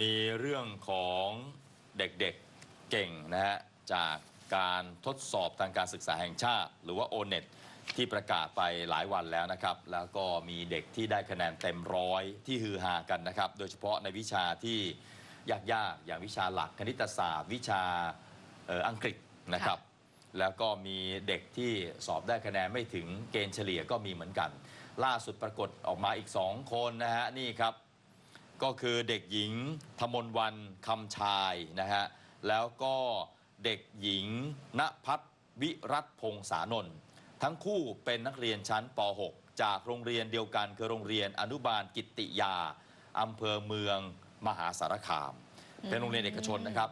มีเรื่องของเด็กๆเก่งนะฮะจากการทดสอบทางการศึกษาแห่งชาติ หรือว่า o n e t ที่ประกาศไปหลายวันแล้วนะครับ แล้วก็มีเด็กที่ได้คะแนนเต็มร้อยที่ฮือฮากันนะครับ โดยเฉพาะในวิชาที่ยากๆ อย่างวิชาหลักคณิตศาสตร์ วิชาเอ่ออังกฤษนะครับ แล้วก็มีเด็กที่สอบได้คะแนนไม่ถึงเกณฑ์เฉลี่ยก็มีเหมือนกัน ล่าสุดปรากฏออกมาอีก 2 คนนะฮะนี่ครับ ก็คือเด็กหญิงธมนวันคำชายนะฮะแล้วก็เด็กหญิงณพัฒน์วิรัตพงษานนท์ทั้งคู่เป็นนักเรียนชั้นป .6 จากโรงเรียนเดียวกันคือโรงเรียนอนุบาลกิตติยาอำเภอเมืองมหาสารคาม เป็นโรงเรียนเอกชนนะครับ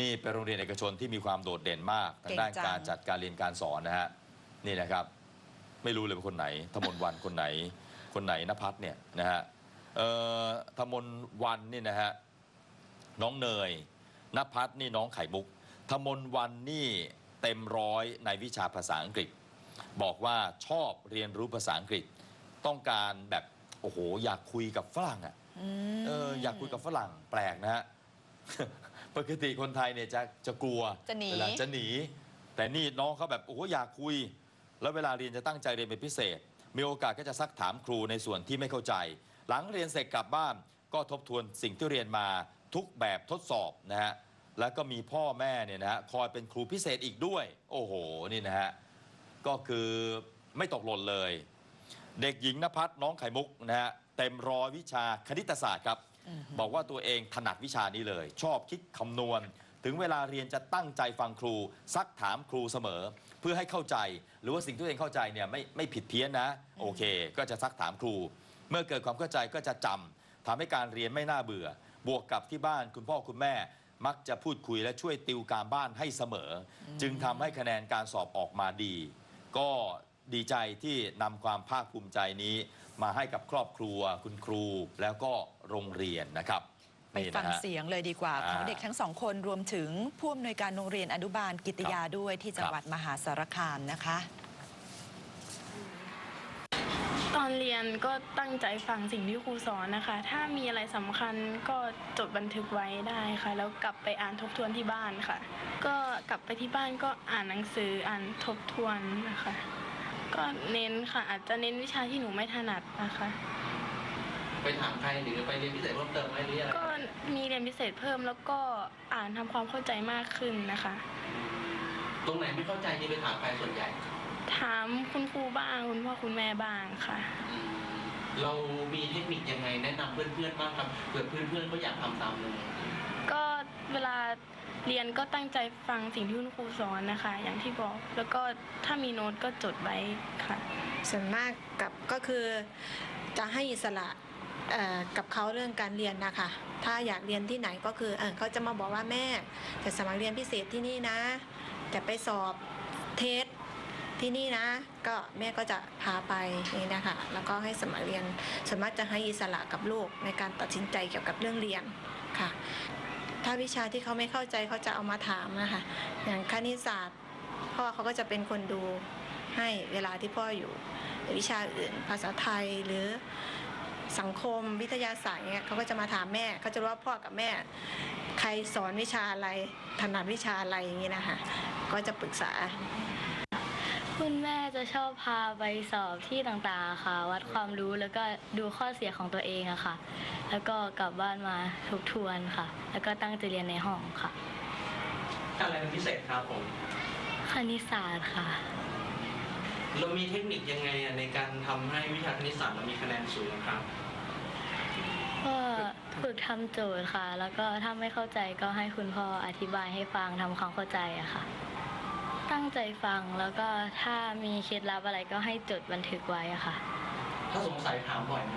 นี่เป็นโรงเรียนเอกชนที่มีความโดดเด่นมากทางด้านเก่งจังการจัดการเรียนการสอนนะฮะนี่นะครับ ไม่รู้เลยเป็นคนไหนธมนวันคนไหน คนไหนนภัสเนี่ยนะฮะ เอ่อธมนวันนี่นะฮะน้องเนยนภัสนี่น้องไข่มุกธมนวันนี่เต็มร้อยในวิชาภาษาอังกฤษ บอกว่าชอบเรียนรู้ภาษาอังกฤษ ต้องการแบบโอ้โหอยากคุยกับฝรั่งอะอืมเอออยากคุยกับฝรั่งแปลกนะฮะปกติคนไทยเนี่ยจะจะกลัวจะหนีเวลาจะหนี แต่นี่น้องเขาแบบโอ้โหอยากคุย แล้วเวลาเรียนจะตั้งใจเรียนเป็นพิเศษ มีโอกาสก็จะซักถามครูในส่วนที่ไม่เข้าใจ หลังเรียนเสร็จกลับบ้าน ก็ทบทวนสิ่งที่เรียนมาทุกแบบทดสอบนะฮะแล้วก็มีพ่อแม่เนี่ยนะฮะคอยเป็นครูพิเศษอีกด้วย โอ้โหนี่นะฮะก็คือไม่ตกหล่นเลย เด็กหญิงนภัสน้องไข่มุกนะฮะเต็มร้อยวิชาคณิตศาสตร์ครับ บอกว่าตัวเองถนัดวิชานี้เลย ชอบคิดคำนวณ ถึงเวลาเรียนจะตั้งใจฟังครู ซักถามครูเสมอ เพื่อให้เข้าใจ หรือว่าสิ่งที่ตัวเองเข้าใจเนี่ยไม่ไม่ผิดเพี้ยนนะ โอเค ก็จะซักถามครู เมื่อเกิดความเข้าใจก็จะจำทำให้การเรียนไม่น่าเบื่อ บวกกับที่บ้านคุณพ่อคุณแม่ มักจะพูดคุยและช่วยติวการบ้านให้เสมอ จึงทำให้คะแนนการสอบออกมาดี ก็ดีใจที่นำความภาคภูมิใจนี้ มาให้กับครอบครัวคุณครูแล้วก็โรงเรียนนะครับไปนี่ฟันะงฮะเสียงเลยดีกว่าอ่าของเด็กทั้งสองคนรวมถึงผู้อำนวยการโรงเรียนอนุบาลกิตยาด้วยที่จังหวัดมหาสารคามนะคะ ตอนเรียนก็ตั้งใจฟังสิ่งที่ครูสอนนะคะ ถ้ามีอะไรสำคัญก็จดบันทึกไว้ได้ค่ะ แล้วกลับไปอ่านทบทวนที่บ้านค่ะ ก็กลับไปที่บ้านก็อ่านหนังสืออ่านทบทวนนะคะ ก็เน้นค่ะ อาจจะเน้นวิชาที่หนูไม่ถนัดนะคะ ไปถามใครหรือไปเรียนพิเศษเพิ่มเติมไหมหรืออะไรก็มีเรียนพิเศษเพิ่มแล้วก็อ่านทำความเข้าใจมากขึ้นนะคะ ตรงไหนไม่เข้าใจนี่ไปถามใครส่วนใหญ่ ถามคุณครูบ้างคุณพ่อคุณแม่บ้างค่ะอืมเรามีเทคนิคยังไงแนะนำเพื่อนๆบ้างครับเผื่อเพื่อนๆก็อยากทำตามเลยก็เวลาเรียนก็ตั้งใจฟังสิ่งที่คุณครูสอนนะคะ อย่างที่บอกแล้วก็ถ้ามีโน้ตก็จดไว้ค่ะ ส่วนมากกับก็คือจะให้อิสระเอ่อกับเขาเรื่องการเรียนนะคะ ถ้าอยากเรียนที่ไหนก็คือเออเขาจะมาบอกว่าแม่จะสมัครเรียนพิเศษที่นี่นะ จะไปสอบเทส ที่นี่นะ ก็แม่ก็จะพาไปนี่นะคะ แล้วก็ให้สมัครเรียนส่วนมากจะให้อิสระกับลูกในการตัดสินใจเกี่ยวกับเรื่องเรียนค่ะ ถ้าวิชาที่เขาไม่เข้าใจเขาจะเอามาถามนะคะอย่างคณิตศาสตร์พ่อเขาก็จะเป็นคนดูให้เวลาที่พ่ออยู่ วิชาอื่นภาษาไทยหรือสังคมวิทยาศาสตร์เนี่ยเขาก็จะมาถามแม่เขาจะรู้ว่าพ่อกับแม่ ใครสอนวิชาอะไรถนัดวิชาอะไรอย่างนี้นะคะก็จะปรึกษา คุณแม่จะชอบพาไปสอบที่ต่างๆค่ะ วัดความรู้แล้วก็ดูข้อเสียของตัวเองอะค่ะ แล้วก็กลับบ้านมาทบทวนค่ะ แล้วก็ตั้งใจเรียนในห้องค่ะ อะไรเป็นพิเศษครับผมคณิตศาสตร์ค่ะ เรามีเทคนิคยังไงอะในการทำให้วิชาคณิตศาสตร์เรามีคะแนนสูงครับ ก็ฝึกทำโจทย์ค่ะ แล้วก็ถ้าไม่เข้าใจก็ให้คุณพ่ออธิบายให้ฟังทำความเข้าใจอะค่ะ ตั้งใจฟังแล้วก็ถ้ามีเคล็ดลับอะไรก็ให้จดบันทึกไว้อะค่ะ ถ้าสงสัยถามบ่อยไหม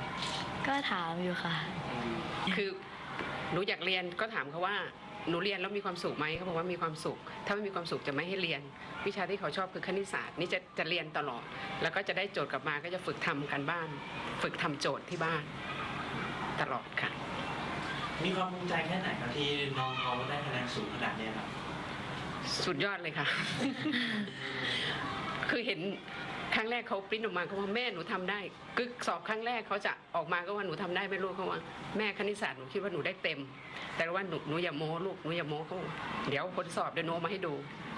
ก็ถามอยู่ค่ะอืมคือหนูอยากเรียนก็ถามเขาว่าหนูเรียนแล้วมีความสุขไหมเขาบอกว่ามีความสุข ถ้าไม่มีความสุขจะไม่ให้เรียน วิชาที่เขาชอบคือคณิตศาสตร์นี่จะจะเรียนตลอด แล้วก็จะได้โจทย์กลับมาก็จะฝึกทำกันบ้าน ฝึกทำโจทย์ที่บ้าน ตลอดค่ะ มีความภูมิใจแค่ไหนครับที่น้องเขาได้คะแนนสูงขนาดเนี้ยครับ สุดยอดเลยค่ะ คือเห็นครั้งแรกเขาปริ้นออกมาเขาว่าแม่หนูทำได้กึกสอบครั้งแรกเขาจะออกมาก็ว่าหนูทำได้ไม่รู้เขาว่าแม่คณิตศาสตร์หนูคิดว่าหนูได้เต็ม แต่ว่าหนูหนูอย่าโม้ลูกหนูอย่าโม้เขาเดี๋ยวผลสอบเดี๋ยวโน้มาให้ดู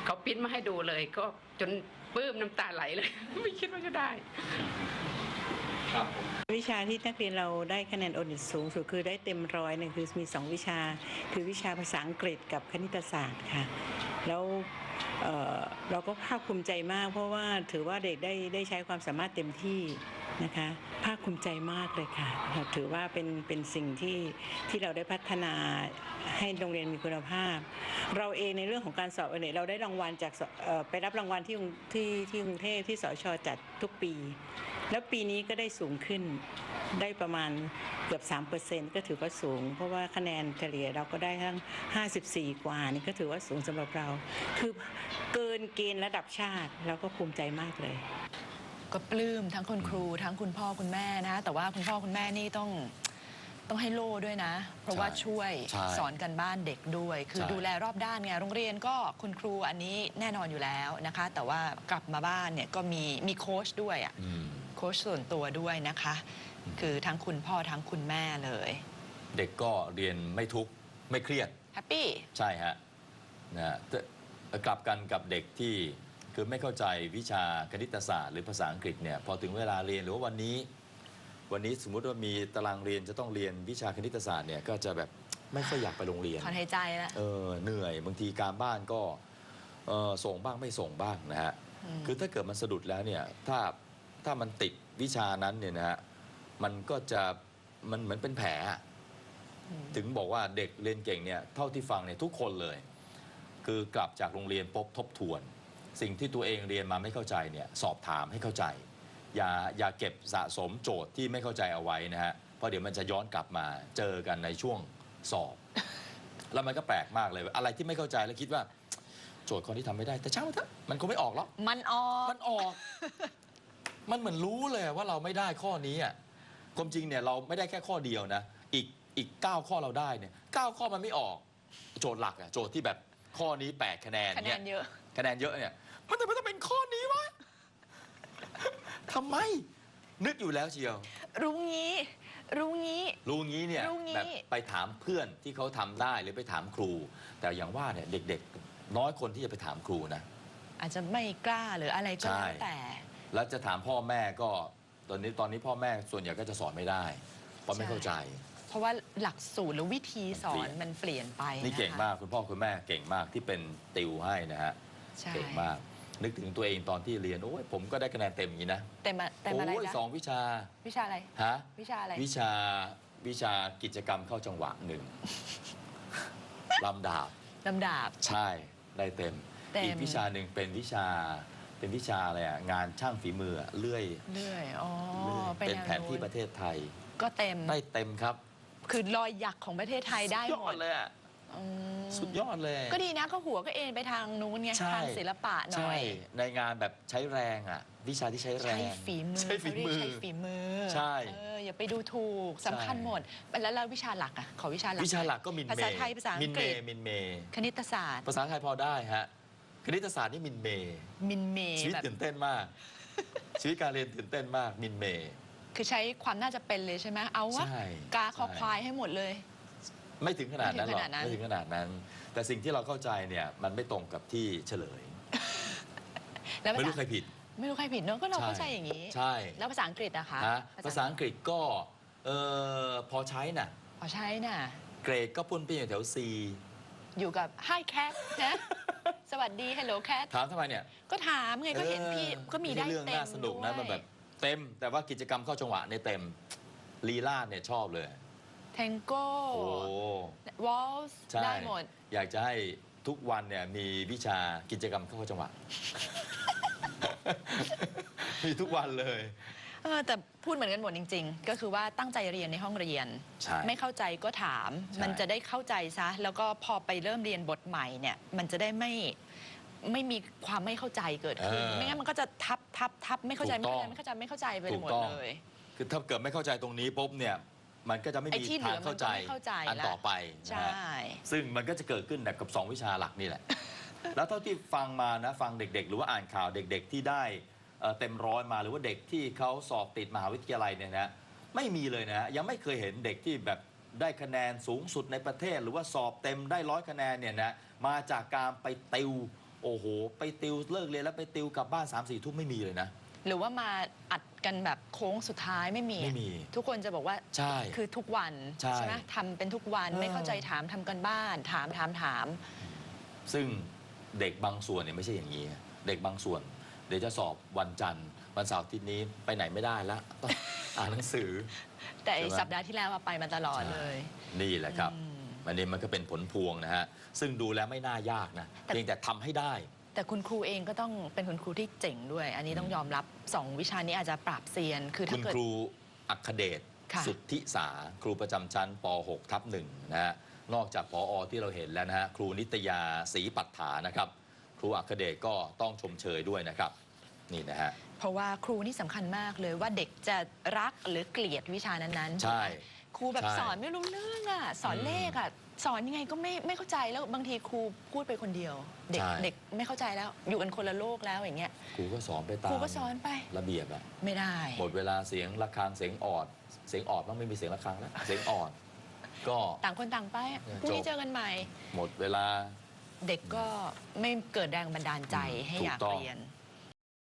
เขาปริ้นมาให้ดูเลย ก็จนปื้มน้ำตาไหลเลย ไม่คิดว่าจะได้ครับวิชาที่นักเรียนเราได้คะแนนโอนิตสูงสุดคือได้เต็มร้อยเนี่ยคือมีสองวิชา คือวิชาภาษาอังกฤษกับคณิตศาสตร์ค่ะ แล้วเเราก็ภาคภูมิใจมาก เพราะว่าถือว่าเด็กได้ได้ใช้ความสามารถเต็มที่ นะคะภาคภูมิใจมากเลยค่ะถือว่าเป็นเป็นสิ่งที่ที่เราได้พัฒนาให้โรงเรียนมีคุณภาพ เราเองในเรื่องของการสอบเอเนกเราได้รางวัลจากไปรับรางวัลที่ที่ที่กรุงเทพที่สชจัดทุกปี แล้วปีนี้ก็ได้สูงขึ้นได้ประมาณเกือบ 3%ก็ถือว่าสูง เพราะว่าคะแนนเฉลี่ยเราก็ได้ทั้ง 54 กว่านี่ก็ถือว่าสูงสำหรับเรา คือเกินเกณฑ์ระดับชาติเราก็ภูมิใจมากเลย ก็ปลื้มทั้งคุณครูทั้งคุณพ่อคุณแม่นะ แต่ว่าคุณพ่อคุณแม่นี่ต้องต้องให้โล่ด้วยนะ เพราะว่าใช่ช่วยใช่สอนกันบ้านเด็กด้วย คือใช่ ดูแลรอบด้านไงโรงเรียนก็คุณครูอันนี้แน่นอนอยู่แล้วนะคะ แต่ว่ากลับมาบ้านเนี่ยก็มีมีโค้ชด้วยอะอืมโค้ชส่วนตัวด้วยนะคะ คือทั้งคุณพ่อทั้งคุณแม่เลยเด็กก็เรียนไม่ทุกข์ไม่เครียด แฮปปี้ ใช่ฮะนะฮะแต่กลับกันกับเด็กที่ คือไม่เข้าใจวิชาคณิตศาสตร์หรือภาษาอังกฤษเนี่ยพอถึงเวลาเรียนหรือว่าวันนี้ วันนี้สมมุติว่ามีตารางเรียนจะต้องเรียนวิชาคณิตศาสตร์เนี่ยก็จะแบบไม่ค่อยอยากไปโรงเรียนถอนหายใจแล้วเออเหนื่อยบางทีการบ้านก็เออส่งบ้างไม่ส่งบ้างนะฮะมคือถ้าเกิดมันสะดุดแล้วเนี่ยถ้าถ้ามันติดวิชานั้นเนี่ยนะฮะมันก็จะมันเหมือนเป็นแผลอะมถึงบอกว่าเด็กเรียนเก่งเนี่ยเท่าที่ฟังเนี่ยทุกคนเลย คือกลับจากโรงเรียนปุ๊บทบทวน สิ่งที่ตัวเองเรียนมาไม่เข้าใจเนี่ยสอบถามให้เข้าใจ อย่าอย่าเก็บสะสมโจทย์ที่ไม่เข้าใจเอาไว้นะฮะเพราะเดี๋ยวมันจะย้อนกลับมาเจอกันในช่วงสอบ แล้วมันก็แปลกมากเลย อะไรที่ไม่เข้าใจแล้วคิดว่า โจทย์ข้อนี้ทำไม่ได้ แต่ช่างมันเถอะมันคงไม่ออกหรอกมันออก มันออก มันเหมือนรู้เลยว่าเราไม่ได้ข้อนี้อะความจริงเนี่ยเราไม่ได้แค่ข้อเดียวนะ อีกอีกเก้าข้อเราได้เนี่ยเก้าข้อมันไม่ออก โจทย์หลักอะโจทย์ที่แบบข้อนี้แปดคะแนนคะแนเนี่ยนเยอะ คะแนนเยอะเนี่ย มันทำไมต้องเป็นข้อนี้วะ ทำไม นึกอยู่แล้วเชียว รู้งี้ รู้งี้ รู้งี้เนี่ยรู้งี้ แบบไปถามเพื่อนที่เขาทำได้หรือไปถามครู แต่อย่างว่าเนี่ยเด็กๆ น้อยคนที่จะไปถามครูนะ อาจจะไม่กล้าหรืออะไรก็แล้วใช่แต่ แล้วจะถามพ่อแม่ก็ตอนนี้ตอนนี้พ่อแม่ส่วนใหญ่ก็จะสอนไม่ได้เพราะไม่เข้าใจ เพราะว่าหลักสูตรหรือวิธีสอนมัมันนเปลี่ยนไปนี่เก่งะคะมากคุณพ่อคุณแม่เก่งมากที่เป็นติวให้นะฮะ ใช่ เก่งมาก นึกถึงตัวเองตอนที่เรียน โอ้ยผมก็ได้คะแนนเต็มอย่างนี้นะแต่มาแต่มาอะไรโอ้ยนะสองวิชาวิชาอะไร ฮะวิชาอะไร วิชาวิชากิจกรรมเข้าจังหวะหนึ่ง ลำดาบ ลำดาบ ใช่ได้เต็ม เต็ม อีกวิชาหนึ่งเป็นวิชาเป็นวิชาอะไรอะงานช่างฝีมืออะเลื่อยเรื่อยอ๋อเลื่อยไปเป็นแนวแผนที่นู้นประเทศไทย ก็เต็ม ได้เต็มครับคือรอยหยักของประเทศไทยได้สุยหมอดดเลยอะอืม สุดยอดเลยก็ดีนะก็หัวก็เอ็นไปทางนู้นไงใช่ทางศิลปะหน่ใช่อย ในงานแบบใช้แรงอะ วิชาที่ใช้แรใช้งฝีมือใช้ฝีมือเขาเรียกใช้ฝีมือใช่เอออย่าไปดูถูกสำคัญหมดแล้วแล้ววิชาหลักอะขอวิชาหลักวิชาหลักก็มินเมภาษาไทยภาษาอัมิงนกเมฤษมินเมคณิตศาสตร์ ภาษาไทยพอได้ฮะคณิตศาสตร์นี่มินเมมินเมชีวิตแบบตื่นเต้นมาก ชีวิตการเรียนตื่นเต้นมากมินเมคือใช้ความน่าจะเป็นเลยใช่ไหมเอาวะใช่กาคอใช่ควายให้หมดเลย ไม่ถึงขนาดนั้นหรอกไม่ถึงขนาดนั้นไม่ถึงขนาดนั้น แต่สิ่งที่เราเข้าใจเนี่ยมันไม่ตรงกับที่เฉลย แล้วภาไม่ษารู้ใครผิด ไม่รู้ใครผิดเนอะก็เราใช่เข้าใจอย่างนี้ ใช่ แล้วภาษาอังกฤษนะคะฮะภาษาอังกฤษก็เออพอใช้น่ะ พอใช้น่ะ เกรดก็ปุ้นปี้อยู่แถว C อยู่กับ Hi Cat นะ สวัสดี Hello Cat ถามทำไมเนี่ย ก็ถามไงก็เห็นพี่ออก็มีได้ไใช่เรื่องเต็มน่าสนุกนะด้วยมันแบบเต็ม แต่ว่ากิจกรรมเข้าจังหวะเนี่ยเต็มลีลาดเนี่ยชอบเลย แทงโก้โอ้ วอลส์ใช่ได้หมด อยากจะให้ทุกวันเนี่ยมีวิชากิจกรรมเข้าจังหวะ มีทุกวันเลย เออแต่พูดเหมือนกันหมดจริง ๆ ก็คือว่าตั้งใจเรียนในห้องเรียน ใช่ ไม่เข้าใจก็ถาม ใช่ มันจะได้เข้าใจซะ แล้วก็พอไปเริ่มเรียนบทใหม่เนี่ย มันจะได้ไม่ไม่มีความไม่เข้าใจเกิดขึ้นไม่งั้นมันก็จะทับทับทับไม่เข้าใจไม่เข้าใจไม่เข้าใจไม่เข้าใจไปหมดเลย คือถ้าเกิดไม่เข้าใจตรงนี้ปุ๊บเนี่ย มันก็จะไม่ไอ้มีที่เหลืทาองเข้าใจมันก็ไม่เข้าใจอันละ ต่อไปใช่นะฮะ ซึ่งมันก็จะเกิดขึ้นแบบกับ 2 วิชาหลักนี่แหละ แล้วเท่าที่ฟังมานะฟังเด็กๆ หรือว่าอ่านข่าวเด็กๆ ที่ได้เอ่อเต็มร้อยมาหรือว่าเด็กที่เขาสอบติดมหาวิทยาลัยเนี่ยนะไม่มีเลยนะยังไม่เคยเห็นเด็กที่แบบได้คะแนนสูงสุดในประเทศ หรือว่าสอบเต็มได้ร้อยคะแนนเนี่ยนะมาจากการไปติวโอ้โห ไปติวเลิกเรียนแล้วไปติวกลับบ้าน3ามสี่ทุ่มไม่มีเลยนะ หรือว่ามาอัดกันแบบโค้งสุดท้ายไม่มีไม่มีทุกคนจะบอกว่าใช่คือทุกวันใช่ไหมทำเป็นทุกวันเออ ไม่เข้าใจถามทำกันบ้าน ถามถามถาม ซึ่งเด็กบางส่วนเนี่ยไม่ใช่อย่างนี้ เด็กบางส่วน เดี๋ยวจะสอบวันจันทร์วันเสาร์อาทิตย์นี้ไปไหนไม่ได้ละต้อง อ่านหนังสือ แต่ไอ้ใช่ไหม สัปดาห์ที่แล้วอะไปมาตลอดเลย นี่แหละครับอืมอันนี้มันก็เป็นผลพวงนะฮะ ซึ่งดูแล้วไม่น่ายากนะแต่ เพียงแต่ทำให้ได้ แต่คุณครูเองก็ต้องเป็นคุณครูที่เจ๋งด้วย อันนี้ต้องยอมรับสองวิชานี้อาจจะปราบเซียน คือคุถ้าณเกิด ครูอัคเดชค่ะ สุทธิสา ครูประจำชั้นป .6 ทับหนึ่งนะฮะนอกจากพออที่เราเห็นแล้วนะฮะครูนิตยาศรีปัฏฐานะครับ ครูอัคเดชก็ต้องชมเชยด้วยนะครับ นี่นะฮะ เพราะว่าครูนี่สำคัญมากเลยว่าเด็กจะรักหรือเกลียดวิชานั้นๆใช่ครูแบบใช่สอนไม่รู้เรื่องอะ สอนอืม เลขอะ สอนยังไงก็ไม่ไม่เข้าใจแล้วบางทีครูพูดไปคนเดียว เด็กใช่ เด็กไม่เข้าใจแล้ว อยู่กันคนละโลกแล้วอย่างเงี้ย ครูก็สอนไปตาครูมก็สอนไประเบียบอะไม่ได้ หมดเวลาเสียงระฆังเสียงออด เสียงออดต้องไม่มีเสียงระฆังแล้วเสียงออด ก็ ต่างคนต่างไปอะเออพรุ่งนี้จบ เจอกันใหม่ หมดเวลา เด็กก็ไม่เกิดแรงบันดาลใจให้ถูกอยากต้อง เรียน